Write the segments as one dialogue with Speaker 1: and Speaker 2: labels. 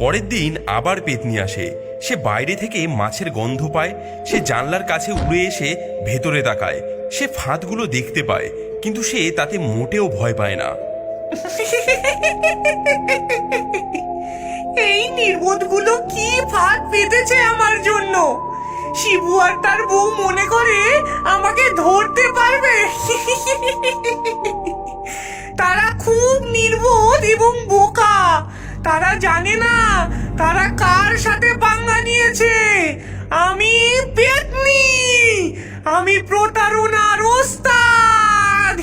Speaker 1: পরের দিন আবার পেতনি আসে। সে বাইরে থেকে মাছের গন্ধ পায়, সে জানলার কাছে উড়ে এসে ভেতরে তাকায়। সে ফাঁদগুলো দেখতে পায়, কিন্তু সে তাতে মোটেও ভয় পায় না।
Speaker 2: এই নির্বোধগুলো কি ফাঁদ পেতেছে আমার জন্য? শিবু আর তার বউ মনে করে আমাকে ধরতে পারবে। তারা খুব নির্বোধ এবং তারা জানে না তারা কার সাথে পাঙ্গা নিয়েছে? আমি পেতনি! আমি প্রতারণার ওস্তাদ!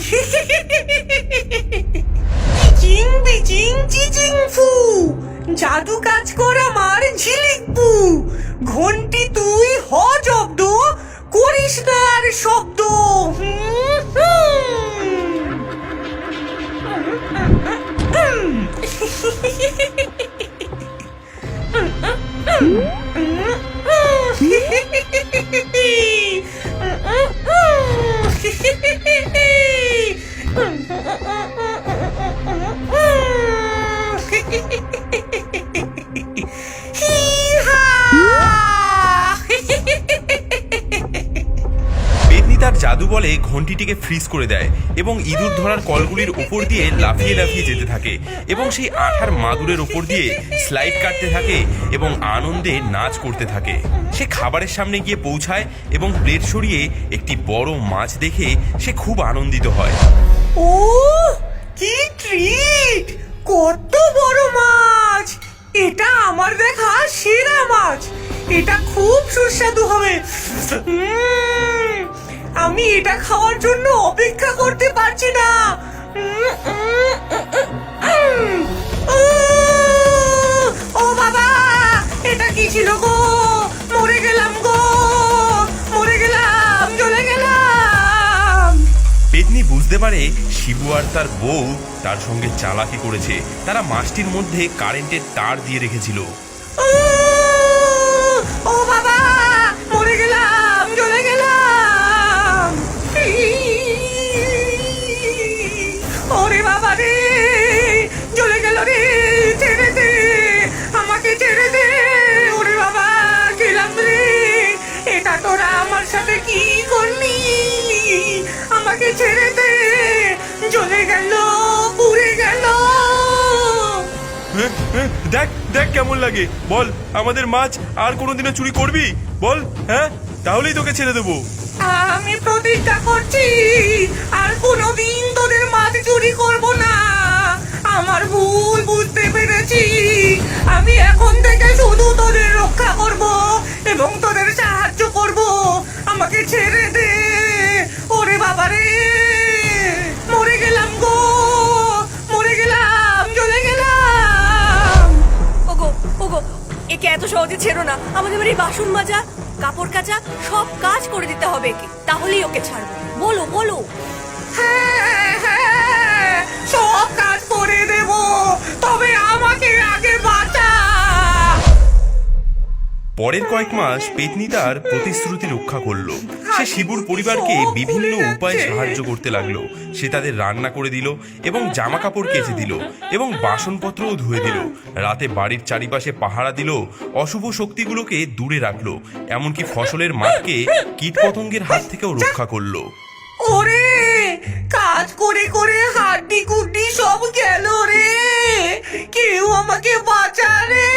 Speaker 2: চিচিং বিচিং জাদু কাজ কর আমার ঝিলিক পু! ঘন্টি তুই হ জব্দ! করিস না আর শব্দ! হুম,
Speaker 1: Hum? জাদু বলে ঘন্টিটিকে ফ্রিজ করে দেয় এবং ইঁদুর ধরার কলগুলির ওপর দিয়ে লাফিয়ে লাফিয়ে যেতে থাকে এবং সেই আঠার মাদুরের ওপর দিয়ে স্লাইড কাটতে থাকে এবং আনন্দে নাচ করতে থাকে। সে খাবারের সামনে গিয়ে পৌঁছায় এবং প্লেট সরিয়ে একটি বড় মাছ দেখে সে খুব আনন্দিত হয়।
Speaker 2: ও, কি ট্রিট কত বড় মাছ! এটা আমার দেখা সেরা মাছ! এটা খুব সুস্বাদু হবে। আমি এটা খাওয়ার জন্য অপেক্ষা করতে পারছি না। ও বাবা এটা কি ছিল গো? মরে গেলাম গো। মরে গেলাম জ্বলে গেলাম।
Speaker 1: পেতনি বুঝতে পারে শিবু আর তার বউ তার সঙ্গে চালাকি করেছে। তারা মাছটির মধ্যে কারেন্টের তার দিয়ে রেখেছিল। দেখ দেখ কেমন লাগে। বল, আমাদের মাছ আর কোনোদিনও চুরি করবি? বল হ্যাঁ তাহলেই তোকে ছেড়ে দেবো।
Speaker 2: আমি প্রতিজ্ঞা করছি, আর কোনোদিন তোদের মাছ চুরি করব না। আমার ভুল বুঝতে পেরেছি। আমি এখন
Speaker 3: এত সহজে ছেড়ো না। আমাদের বাড়ি বাসন মাজা কাপড় কাচা সব কাজ করে দিতে হবে তাহলেই ওকে ছাড়বো। বলো বলো।
Speaker 2: হ্যাঁ,
Speaker 1: পরের কয়েক মাস পেতনি তার প্রতিশ্রুতি রক্ষা করল। সে শিবুর পরিবারকে বিভিন্ন উপায়ে সাহায্য করতে লাগল। সে তাদের রান্না করে দিল এবং জামা কাপড় কেচে দিল এবং বাসনপত্রও ধুয়ে দিল। রাতে বাড়ির চারিপাশে পাহারা দিল, অশুভ শক্তিগুলোকে দূরে রাখল, এমনকি ফসলের মাঠকে কীটপতঙ্গের হাত থেকেও রক্ষা করল।
Speaker 2: ওরে, কাজ করে করে হাড্ডি কুড্ডি সব গেল রে। কেউ আমাকে বাঁচা রে